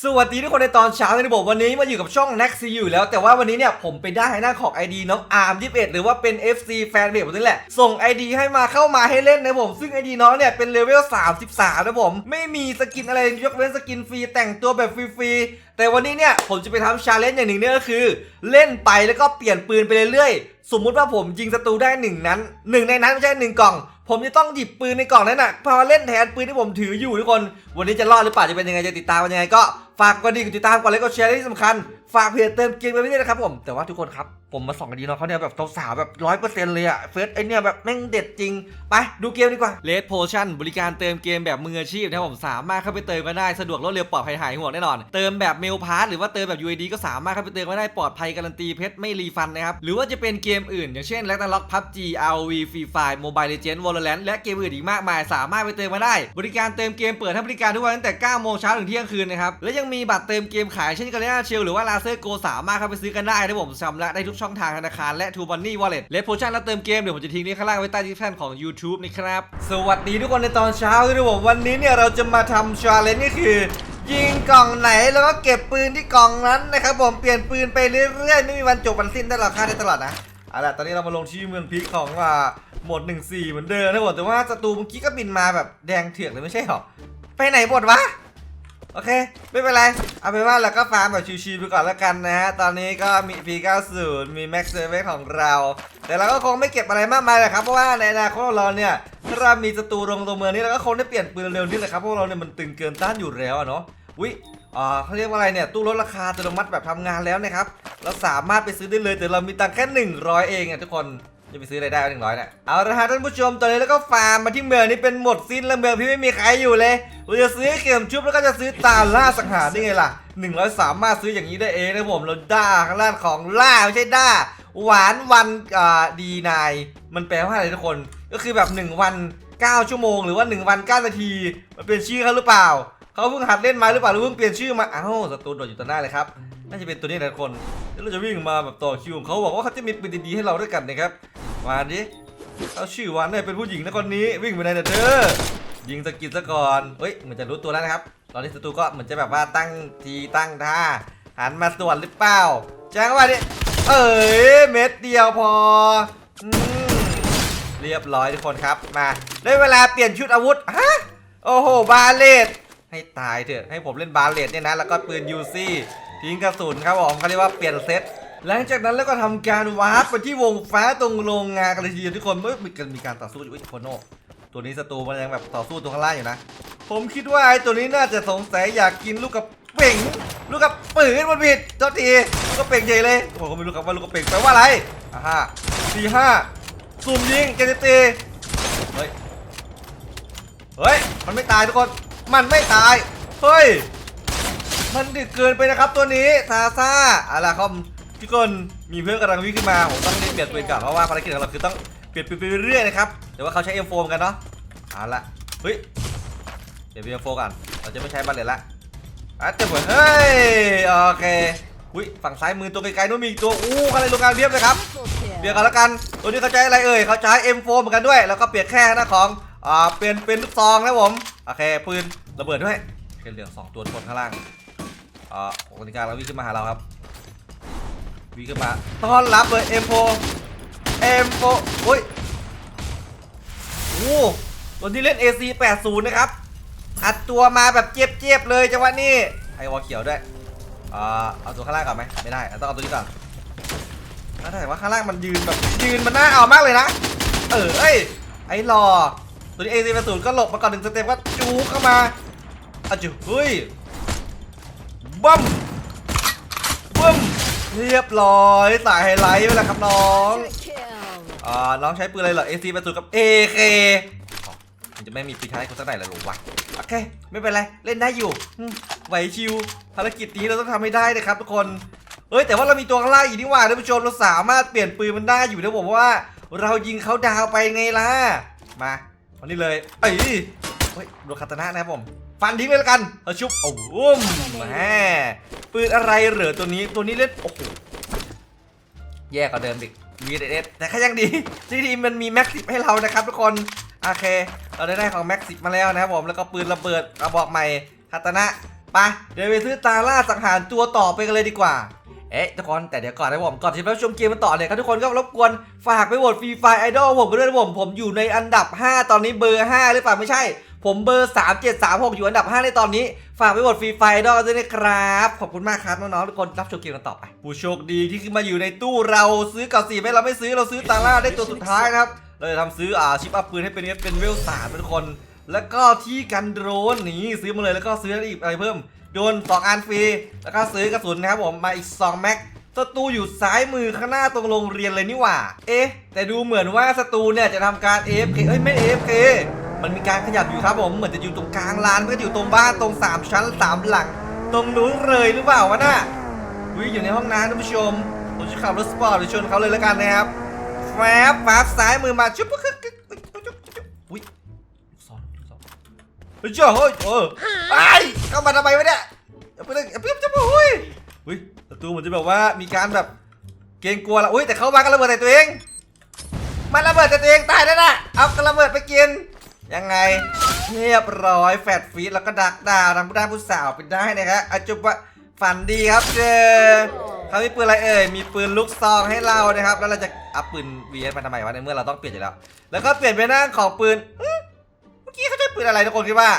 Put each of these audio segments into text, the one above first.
สวัสดีทุกคนในตอนเช้าในระบบวันนี้มาอยู่กับช่อง n e x t อยู่แล้ว แต่ว่าวันนี้เนี่ยผมไปได้หน้าของ ID น้องอาร์ม21หรือว่าเป็น FC แฟนเพจผมนี่แหละ ส่ง ID ให้มาเข้ามาให้เล่นนะผม ซึ่ง ID น้องเนี่ยเป็นเลเวล 33 นะผม ไม่มีสกินอะไรยกเว้นสกินฟรีแต่งตัวแบบฟรีๆ แต่วันนี้เนี่ยผมจะไปทำชาเลนจ์อย่างหนึ่งเนี่ยก็คือ เล่นไปแล้วก็เปลี่ยนปืนไปเรื่อยๆ สมมุติว่าผมยิงศัตรูได้หนึ่งนั้นหนึ่งในนั้นไม่ใช่หนึ่งกล่องผมจะต้องหยิบปืนในกล่องนั้นน่ะมาเล่นแทนปืนที่ผมถืออยู่ทุกคน วันนี้จะรอดหรือเปล่าจะเป็นยังไงจะติดตามยังไงก็ ฝากกดดีกดติดตามกดไลค์กดแชร์และที่สำคัญ ฝากเพจเติมเกมไปไม่ได้นะครับผม แต่ว่าทุกคนครับ ผมมาส่องกันดีเนาะเขาเนี่ยแบบสาวๆแบบร้อยเปอร์เซ็นต์เลยอะเฟสไอเนี่ยแบบแม่งเด็ดจริง ไปดูเกมดีกว่าเลดโพชั่นบริการเติมเกมแบบมืออาชีพนะครับผมสามารถเข้าไปเติมกันได้สะดวกรวดเร็วปลอดภัยหายห่วงแน่นอน เติมแบบเมลพาสหรือว่าเติมแบบ UID ก็สามารถเข้าไปเติมกันได้ปลอดภัยการันตีเพชรไม่รีฟันนะครับหรือว่าจะเป็นเกมอื่น อย่างเช่นแล็กตันล็อกพับจี ROV Free Fire Mobile Legends Valorant และเกมอื่นอีกมากมาย สามารถไปเติมมาได้ บริการเติมเกมเปิดให้บริการทุกวันตั้งแต่9โมงเช้าถึงเที่ยงคืนนะครับและยังมีบัตรเติมเกมขายเช่นกันเลน่าเชลหรือว่าลาเซอร์โกสามารถเข้าไปซื้อกันได้นะผมชำระได้ทุกช่องทางธนาคารและทูบันนี่วอลเล็ตเลดโพชั่นและเติมเกมเดี๋ยวผมจะทิ้งลิงก์ข้างล่างไว้ใต้ที่แฟนของ YouTube นะครับ สวัสดีทุกคนในตอนเช้าด้วยผมวันนี้เนี่ยเราจะมาทำชาเลนจ์ก็คือยิงกล่องไหนแล้วก็เก็บปืนที่กล่องนั้นนะครับผมเปลี่ยนปืนไปเรื่อยๆไม่มีวันจบวันสิ้นได้หรอกค่าได้ตลอดนะเอาล่ะตอนนี้เรามาลงที่เมืองพีคของอ่าหมด1-4เหมือนเดิมนะผมแต่ว่าศัตรูเมื่อกี้ก็บินมาแบบแดงเถือกเลยไม่ใช่หรอไปไหนหมดวะ โอเค ไม่เป็นไร เอาเป็นว่าเราก็ฟาร์มแบบชิวๆไปก่อนแล้วกันนะฮะ ตอนนี้ก็มี P90 มี Max 7ของเรา แต่เราก็คงไม่เก็บอะไรมากมายหรอกครับ เพราะว่าในอนาคตของเราเนี่ย ถ้าเรามีศัตรูลงตัวเมืองนี้เราก็คงได้เปลี่ยนปืนเร็วๆนี่แหละครับ เพราะเราเนี่ยมันตึงเกินต้านอยู่แล้วเนาะวิอ่าเขาเรียกว่าอะไรเนี่ย ตู้ลดราคาอัตโนมัติแบบทำงานแล้วนะครับ เราสามารถไปซื้อได้เลยแต่เรามีตังค์แค่ 100 เองอะทุกคน จะไปซื้ออะไรได้หนึ่งร้อยเนี่ยเอาละฮะท่านผู้ชมตอนนี้แล้วก็ฟาร์มมาที่เมืองนี้เป็นหมดสิ้นแล้วเมืองพี่ไม่มีใครอยู่เลยเราจะซื้อเข็มชุบแล้วก็จะซื้อตาล่าสังหารได้ไงล่ะหนึ่งร้อยสามารถซื้ออย่างนี้ได้เองนะผมเราด้าข้างล่างของล่าไม่ใช่ด้า หวานวันอ่าดีนายมันแปลว่าอะไรทุกคนก็คือแบบ1วัน9ชั่วโมงหรือว่า1วัน9นาที มันเป็นชื่อเขาหรือเปล่าเขาเพิ่งหัดเล่นมาหรือเปล่าหรือเพิ่งเปลี่ยนชื่อมาอ้าวศัตรูโดดอยู่ต่อหน้าเลยครับ น่าจะเป็นตัวนี้แหละทุกคนเดี๋ยวเราจะวิ่งมาแบบต่อคิวของเขาบอกว่าเขาจะมีปืนดีๆให้เราด้วยกันนะครับ มาดิเอาชื่อวันเนี่ยเป็นผู้หญิงนะคนนี้วิ่งไปไหนเนี่เธอยิงสกิดซะก่อนเฮ้ยเหมือนจะรู้ตัวแล้วนะครับ ตอนนี้ศัตรูก็เหมือนจะแบบว่าตั้งทีตั้งท่าหันมาสวนหรือเปล่าแจ้งว่าดิเอ้ยเม็ดเดียวพออเรียบร้อยทุกคนครับมาได้เวลาเปลี่ยนชุดอาวุธฮะโอ้โหบาเลตให้ตายเถอะให้ผมเล่นบาเลตเนี่ยนะแล้วก็ปืนยูซี่ ทิ้งกระสุนครับผมเขาเรียกว่าเปลี่ยนเซตหลังจากนั้นแล้วก็ทำการวาร์ปไปที่วงฟ้าตรงโรงงานกันเลยทีเดียวทุกคนเมื่อมีการมีการต่อสู้อยู่อุ๊ยโคโนตัวนี้ศัตรูมันยังแบบต่อสู้ตรงข้างล่างอยู่นะ ผมคิดว่าไอ้ตัวนี้น่าจะสงสัยอยากกินลูกกับเป่งลูกกับปืนมันผิดเจ้าทีลูกกับเป่งเฉยเลยผมก็ไม่รู้ครับว่าลูกกับเป่งแปลว่าอะไรอ่าฮะสี่ห้าซูมยิงเจนตีเฮ้ยเฮ้ยมันไม่ตายทุกคนมันไม่ตายเฮ้ย มันดึกเกินไปนะครับตัวนี้ซาซ่าอะไรครับพี่กนมีเพื่อนกำลังวิ่งขึ้นมาผมต้องเปลี่ยนปืนก่อนเพราะว่าภารกิจของเราคือต้องเปลี่ยนปืนไปเรื่อยๆนะครับแต่ว่าเขาใช้ M4 กันเนาะเอาละเฮ้ยเดี๋ยว M4 ก่อนเราจะไม่ใช้บัลเลตละอะจะเหมือนเฮ้ยโอเคอุ้ยฝั่งซ้ายมือตัวไกลๆนู้นมีอีกตัวอู้อะไรโรงงานเพียบเลยครับเปลี่ยนกันแล้วกัน ตัวนี้เขาใช้อะไรเอ่ยเขาใช้ M4 เหมือนกันด้วย แล้วก็เปลี่ยนแค่หน้าของอ่าเปลี่ยนเป็นลูกซองนะผม โอเคปืนระเบิดด้วยเคเหลือสองตัวคนข้างล่าง อ่าคนที่การเราวิ่งขึ้นมาหาเราครับวิ่งขึ้นมาต้อนรับเลย M4 M4 โอ้ยโอ้ตัวที่เล่น AC 80 นะครับ อัดตัวมาแบบเจี๊ยบๆเลยจังหวะนี้ไอวอลเขียวด้วยอ่าเอาตัวข้างล่างก่อนไหมไม่ได้ต้องเอาตัวนี้ก่อนถ้าแต่ว่าข้างล่างมันยืนแบบยืนมันน่าเอามากเลยนะ เออเอ้ยไอ้รอตัวนี้เอซีเป็นศูนย์ก็หลบมาก่อนหนึ่งสเต็ปก็จูเข้ามาอะจูเฮ้ย บั้มบึ้มเรียบร้อยสายไฮไลท์ไปแล้วครับน้องอ่าน้องใช้ปืนอะไรเหรอ AC ป็นศูกับ AK อ๋อมันจะไม่มีปีท้ายคนสักไหนเลยหรอวะโอเค ไม่เป็นไร เล่นได้อยู่ไหวชิวภารกิจนี้เราต้องทำให้ได้นะครับทุกคนเฮ้ยแต่ว่าเรามีตัวข้างล่างอีกนี่หว่าท่านผู้ชมเราสามารถเปลี่ยนปืนมันได้อยู่นะผมว่า เรายิงเขาดาวไปไงล่ะมาวันนี้เลยเอ้ยเฮ้ยโดนคาตานะนะครับผม ฟันทิ้งเลยละกันเอาชุบโอ้โหแหมปืนอะไรเหรอตัวนี้ตัวนี้เล่นโอ้โหแย่กว่าเดิมอีกมีเด็ดแต่ก็ยังดีที่ดีมันมีแม็กซิให้เรานะครับทุกคนโอเค เราได้ได้ของแม็กซิมาแล้วนะครับผมแล้วก็ปืนระเบิดกระบอกใหม่คาตานะไปเดี๋ยวไปซื้อตาล่าสังหารตัวต่อไปกันเลยดีกว่าเอ๊ะทุกคนแต่เดี๋ยวก่อนนะผมก่อนที่จะไปชมเกมมันต่อเนี่ยครับทุกคนก็รบกวนฝากไปโหวตฟรีไฟไอดอลผมไปด้วยนะผมผมอยู่ในอันดับ 5 ตอนนี้เบอร์ 5 หรือเปล่าไม่ใช่ ผมเบอร์ 3 7 3 6 อยู่อันดับ 5 ในตอนนี้ ฝากไปหวตฟรีไฟดอด้วยนะครับ ขอบคุณมากครับน้องๆทุกคนรับชมเกมกันต่อไป ผู้โชคดีที่ขึ้นมาอยู่ในตู้เราซื้อเก่าสี่ไม่เราไม่ซื้อเราซื้อตาล่าได้ตัวสุดท้ายนะครับ เราจะทำซื้ออ่าชิปอัพปืนให้เป็นเป็นเวลสามทุกคน แล้วก็ที่กันโดรนนี่ซื้อมาเลยแล้วก็ซื้ออีกอะไรเพิ่มโดนสองอันฟรีแล้วก็ซื้อกระสุนนะครับผมมาอีก2แม็กศัตรูอยู่ซ้ายมือข้างหน้าตรงโรงเรียนเลยนี่หว่า เอ๊ะ แต่ดูเหมือนว่าศัตรูเนี่ยจะทำการ AFK เอ้ยไม่ AFK มันมีการขยับอยู่ครับผม เหมือนจะอยู่ตรงกลางลานก็ออยู่ตรงบ้านตรง3ชั้น3หลัง ตรงนู้นเลยหรือเปล่าวะน่ะวิ่งอยู่ในห้องน้ำท่านผู้ชม ผมจะขับรถสปอร์ตไปชนเขาเลยแล้วกันนะครับแฟบแฟบซ้ายมือมาจุ๊บจุ๊บจุ๊บจุ๊บจุ๊บจุ๊บอุ้ยเฮ้ยเจ้าเฮ้ยเออไอ้เข้ามาทำไมวะเนี่ยอย่าไปเลยอย่าไปจะมาเฮ้ยเฮ้ยประตูเหมือนจะแบบว่ามีการแบบเกรงกลัวละอุ้ยแต่เข้ามาก็ระเบิดใส่ตัวเองมันระเบิดใส่ตัวเองตายแล้วนะเอากระเบิดไปกิน ยังไงเรียบร้อยแฟดฟีดแล้วก็ดักดาวทำผู้ได้ผู้สาวไปได้นะครับอาจุบะฝันดีครับเจอเขามีปืนอะไรเอ่ยมีปืนลูกซองให้เรานะครับ แล้วเราจะเอาปืน VS มาทำไมวะในเมื่อเราต้องเปลี่ยนอยู่แล้ว แล้วก็เปลี่ยนเป็นหน้าของปืนอื้อเมื่อกี้เขาใช้ปืนอะไรทุกคนคิดว่า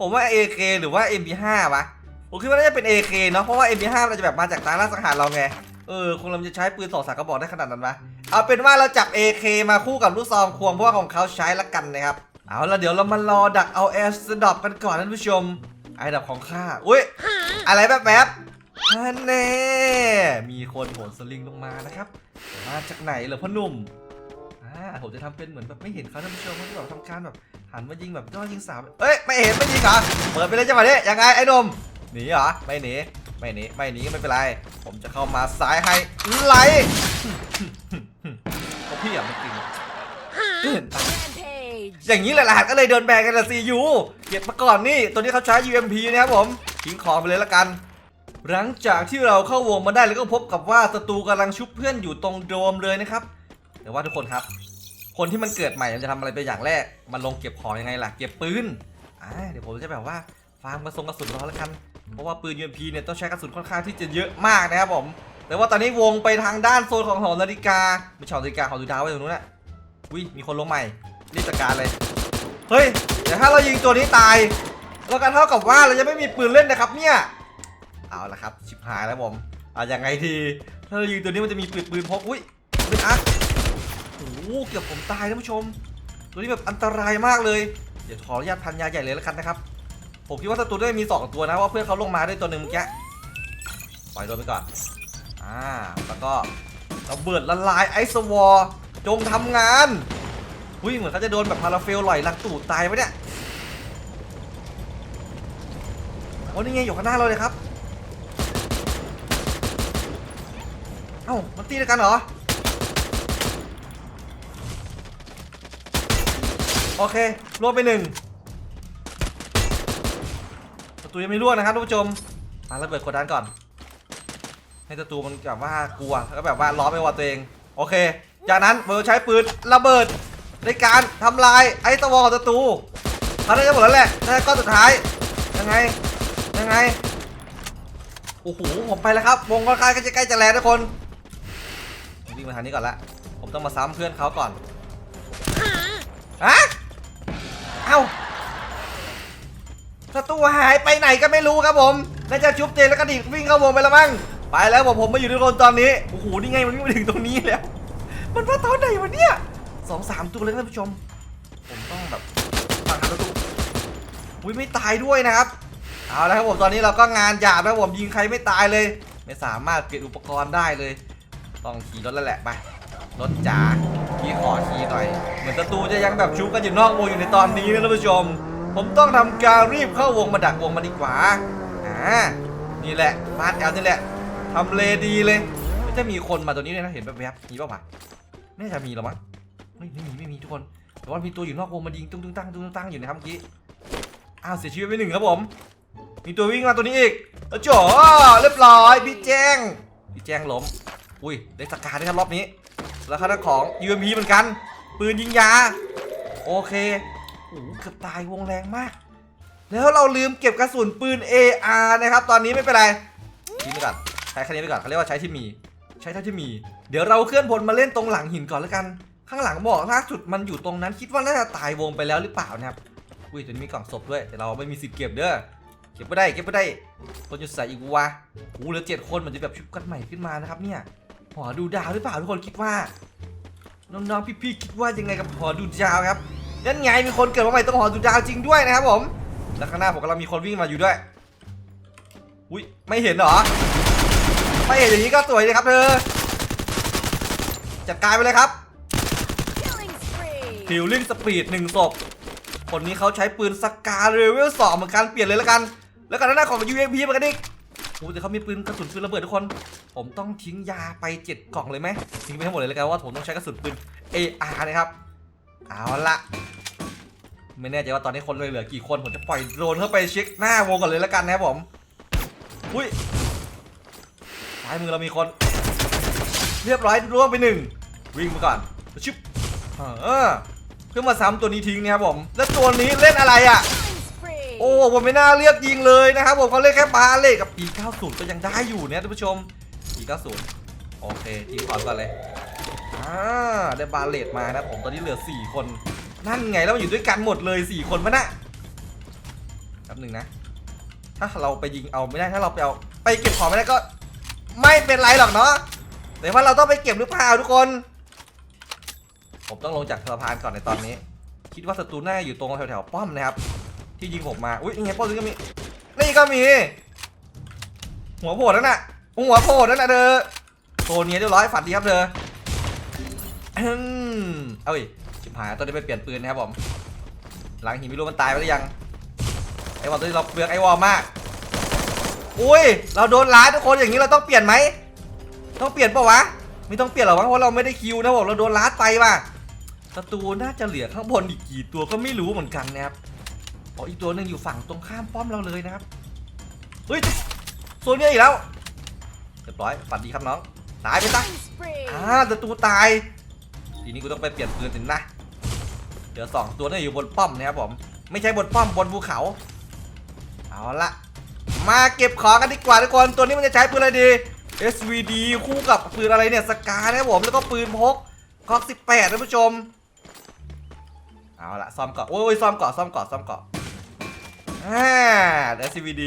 ผมว่า AK หรือว่า MP5 วะผมคิดว่าน่าจะเป็น AK เนาะเพราะว่า MP5 มันจะแบบมาจากตาล่าสังหารเราไงเออคงเราจะใช้ปืนสองสามกระบอกได้ขนาดนั้นปะเอาเป็นว่าเราจับ AK มาคู่กับลูกซองควงเพราะว่าของเขาใช้ละกันนะครับ เอาละเดี๋ยวเรามารอดักเอาแอร์สดอปกันก่อนท่านผู้ชม ไอ้ดับของข้าอุ้ยอะไรแบบแบบๆฮันแน่มีคนโหนสลิงลงมานะครับ มาจากไหนเหรอพ่อหนุ่มอ่าผมจะทำเป็นเหมือนแบบไม่เห็นเขาท่านผู้ชมเขาจะแบบทำการแบบหันมายิงแบบย่อยิงสามเอ้ยไม่เห็นไม่ยิงเหรอเปิดไปเลยจังหวะนี้ยังไงไอ้หนมหนีเหรอไม่หนีไม่หนีไม่หนีก็ไม่เป็นไร ผมจะเข้ามาซ้ายให้ไหลเพราะพี่อะมันจริง Rampage. อย่างนี้แหละรหัสก็เลยเดินแบกกันละซียูเก็บมาก่อนนี่ตัวนี้เขาใช้ UMP นะครับผมทิ้งของไปเลยละกัน หลังจากที่เราเข้าวงมาได้แล้วก็พบกับว่าศัตรูกำลังชุบเพื่อนอยู่ตรงโดมเลยนะครับแต่ว่าทุกคนครับ คนที่มันเกิดใหม่มันจะทำอะไรไปอย่างแรก มันลงเก็บของยังไงล่ะ เก็บปืนอ่าเดี๋ยวผมจะแบบว่าฟาร์มกระสุนกระสุนรอแล้วกัน เพราะว่าปืน UMP เนี่ยต้องใช้กระสุนค่อนข้างที่จะเยอะมากนะครับผม แต่ว่าตอนนี้วงไปทางด้านโซนของหอนาฬิกาไม่ใช่หอนาฬิกาหอดูดาวไว้ตรงนู้นน่ะอุ้ยมีคนลงใหม่ รีบจัดการเลย เฮ้ยเดี๋ยวถ้าเรายิงตัวนี้ตายเราก็เท่ากับว่าเราจะไม่มีปืนเล่นนะครับเนี่ย เอาละครับชิบหายแล้วผมเอาอย่างไงทีถ้าเรายิงตัวนี้มันจะมีปืนปืนพกอุ้ยเป็นอาร์คโอ้โหเกือบผมตายท่านผู้ชม ตัวนี้แบบอันตรายมากเลย เดี๋ยวขออนุญาตพันยาใหญ่เลยแล้วกันนะครับ ผมคิดว่าศัตรูได้มีสองตัวนะว่าเพื่อนเขาลงมาด้วยตัวหนึ่งเมื่อกี้ปล่อยโดนไปก่อน อ่า แล้วก็ระเบิดละลายไอซ์วอร์จงทำงาน อุ้ยเหมือนเขาจะโดนแบบพาราเฟลหล่อยหลักตูดตายไปเนี่ยโอ้นี่ไงอยู่ข้างหน้าเราเลยครับ เอ้ามันตีด้วยกันเหรอ โอเครวมไปหนึ่งประตูยังไม่รั่วนะครับท่านผู้ชมมาระเบิดกดดันก่อน ให้ศัตรูมันแบบว่ากลัวแล้วแบบว่าล้อมไปว่าตัวเอง โอเค จากนั้นเบอร์ใช้ปืนระเบิด ในการทำลายไอ้ตะวอของศัตรูเขาได้จะหมดแล้วแหละน่าจะก้อนสุดท้าย ยังไง ยังไง โอ้โห ผมไปแล้วครับ วงค่อนข้างจะใกล้จะแลนทุกคน ผมวิ่งมาทางนี้ก่อนละ ผมต้องมาซ้ำเพื่อนเขาก่อนฮะเอ้าศัตรูหายไปไหนก็ไม่รู้ครับผมน่าจะชุบเจนแล้วก็ดิวิ่งเข้าวงไปแล้วมั้ง ไปแล้วผมผมมาอยู่ทุกคนตอนนี้ โอ้โห นี่ไงมันวิ่งมาถึงตรงนี้แล้ว มันมาตอนไหนวะเนี่ย สองสามตัวเลยนะท่านผู้ชม ผมต้องแบบฟังหาตัวอุ้ยไม่ตายด้วยนะครับ เอาละครับผมตอนนี้เราก็งานหยาบแล้วผมยิงใครไม่ตายเลย ไม่สามารถเปลี่ยนอุปกรณ์ได้เลย ต้องขี่รถแล้วแหละไปรถจ๋าพี่ขอขี่หน่อย เหมือนศัตรูจะยังแบบชุบกันอยู่นอกวงอยู่ในตอนนี้นะท่านผู้ชม ผมต้องทำการรีบเข้าวงมาดักวงมาดีกว่าอ่านี่แหละฟาดแอลนี่แหละทำเลดีเลยไม่จะมีคนมาตัวนี้เลยนะเห็นแบบแบบมีเปล่าวะไม่น่าจะมีหรอมั้ง ไม่ไม่มีไม่มีทุกคน แต่ว่ามีตัวอยู่นอกวงมายิงตุ้งตุ้งตั้งตุ้งตุ้งตั้งอยู่นะครับเมื่อกี้ อ้าวเสียชีวิตไปหนึ่งครับผม มีตัววิ่งมาตัวนี้อีกแล้วจ๋อเรียบร้อยพี่แจ้ง พี่แจ้งล้ม อุ้ยได้สกาได้ครับรอบนี้ แล้วค่าของ UMP เหมือนกัน ปืนยิงยา โอเคโอ้เกือบตายวงแรงมาก แล้วเราลืมเก็บกระสุนปืน AR นะครับ ตอนนี้ไม่เป็นไรทิ้งไปก่อนใช้แค่นี้ไปก่อนเขาเรียกว่าใช้ที่มี ใช้เท่าที่มี เดี๋ยวเราเคลื่อนพลมาเล่นตรงหลังหินก่อนแล้วกัน ข้างหลังบอกล่าสุดมันอยู่ตรงนั้นคิดว่าน่าจะตายวงไปแล้วหรือเปล่านะครับอุ้ยตัวนี้มีกล่องศพด้วยแต่เราไม่มีสิทธิ์เก็บเด้อเก็บไม่ได้เก็บไม่ได้คนจะใส่อีกวะโอ้เหลือเจ็ดคนเหมือนจะแบบชุบกันใหม่ขึ้นมานะครับเนี่ยหอดูดาวหรือเปล่าทุกคนคิดว่าน้องๆพี่ๆคิดว่ายังไงกับหอดูดาวครับนั่นไงมีคนเกิดมาใหม่ตรงหอดูดาวจริงด้วยนะครับผมแล้วข้างหน้าผมกำลังมีคนวิ่งมาอยู่ด้วยอุ้ยไม่เห็นหรอไม่เห็นอย่างนี้ก็สวยเลยครับเธอจัดการไปเลยครับ ฟิลลิ่งสปีดหนึ่งศพคนนี้เขาใช้ปืนสกาเลเวลสองเหมือนกันเปลี่ยนเลยแล้วกัน แล้วกันหน้าของ UMP เหมือนกันอีกโอ้แต่เขามีปืนกระสุนปืนระเบิดทุกคน ผมต้องทิ้งยาไปเจ็ดกล่องเลยไหมทิ้งไปทั้งหมดเลยแล้วกันว่าผมต้องใช้กระสุนปืน AR นะครับ เอาละไม่แน่ใจว่าตอนนี้คนเลยเหลือกี่คนผมจะปล่อยโดรนเข้าไปเช็คหน้าวงก่อนเลยแล้วกันนะครับผมอุ้ยซ้ายมือเรามีคน เรียบร้อยร่วงไปหนึ่งวิ่งมาก่อนชิบเออ เพื่อมาซ้ำตัวนี้ทิ้งนะครับผม แล้วตัวนี้เล่นอะไรอะ โอ้ผมไม่น่าเรียกยิงเลยนะครับผมเขาเล่นแค่บาเล่กับปี90ก็ยังได้อยู่เนี่ยท่านผู้ชมปี90โอเคทิ้งก่อนก่อนเลยอ่าได้บาเลตมานะผมตอนนี้เหลือ 4 คน นั่นไงแล้วมันอยู่ด้วยกันหมดเลย 4 คนมะนะแป๊บหนึ่งนะ ถ้าเราไปยิงเอาไม่ได้ถ้าเราไปเอาไปเก็บของไม่ได้ก็ ไม่เป็นไรหรอกเนาะแต่ว่าเราต้องไปเก็บหรือเปล่าทุกคน ผมต้องลงจากสะพานก่อนในตอนนี้ คิดว่าศัตรูน่าอยู่ตรงแถวๆป้อมนะครับ ที่ยิงผมมาอุ้ยยังไงป้อมนี้ก็มีนี่ก็มี หัวโผล่นั่นน่ะหัวโผล่นั่นน่ะเธอโซนนี้เรียบร้อยฝันดีครับเธออืมเอาอีชิบหายตอนนี้ไปเปลี่ยนปืนนะครับผมหลังหินไม่รู้มันตายไปหรือยังไอ้วอลตัวนี้เราเปลือกไอ้วอลมาก อุ้ย เราโดนล้าทุกคนอย่างนี้เราต้องเปลี่ยนไหม ต้องเปลี่ยนปะวะ ไม่ต้องเปลี่ยนหรอกวะเพราะเราไม่ได้คิวนะผมเราโดนล้าไปว่ะ ศัตรูน่าจะเหลือข้างบนอีกกี่ตัวก็ไม่รู้เหมือนกันนะครับอ๋ออีกตัวหนึ่งอยู่ฝั่งตรงข้ามป้อมเราเลยนะครับเฮ้ยโซนเนี้ยอีกแล้วเรียบร้อยฝันดีครับน้องตายไปซะ Killing spree. อ่าศัตรูตายทีนี้กูต้องไปเปลี่ยนปืนสินะเดี๋ยวสองตัวนี่อยู่บนป้อมนะครับผมไม่ใช่บนป้อมบนภูเขา เอาละมาเก็บของกันดีกว่าทุกคนตัวนี้มันจะใช้ปืนอะไรดี SVD คู่กับปืนอะไรเนี่ยสกานะครับผมแล้วก็ปืนพกกอก18ท่านผู้ชม เอาละซ่อมเกาะโอ้ยซ่อมเกาะซ่อมเกาะซ่อมเกาะอ่า SVD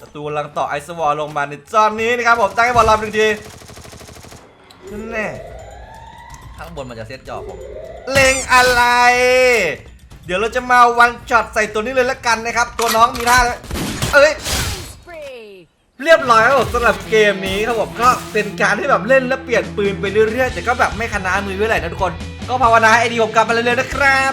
ศัตรูกำลังต่อไอซ์วอลลงมาในจอนนี้นะครับผมตั้งให้บอลรอบหนึ่งทีนั่นแน่ข้างบนมันจะเซตจอผมเล็งอะไร เดี๋ยวเราจะมาวันช็อตใส่ตัวนี้เลยละกันนะครับ ตัวน้องมีท่าแล้วเอ้ยเรียบร้อยครับผมสำหรับเกมนี้ครับผมก็เป็นการที่แบบเล่นและเปลี่ยนปืนไปเรื่อยๆแต่ก็แบบไม่คณามือเท่าไหร่นะทุกคน ก็ภาวนาให้ไอดีผมกลับมาเรื่อยๆนะครับ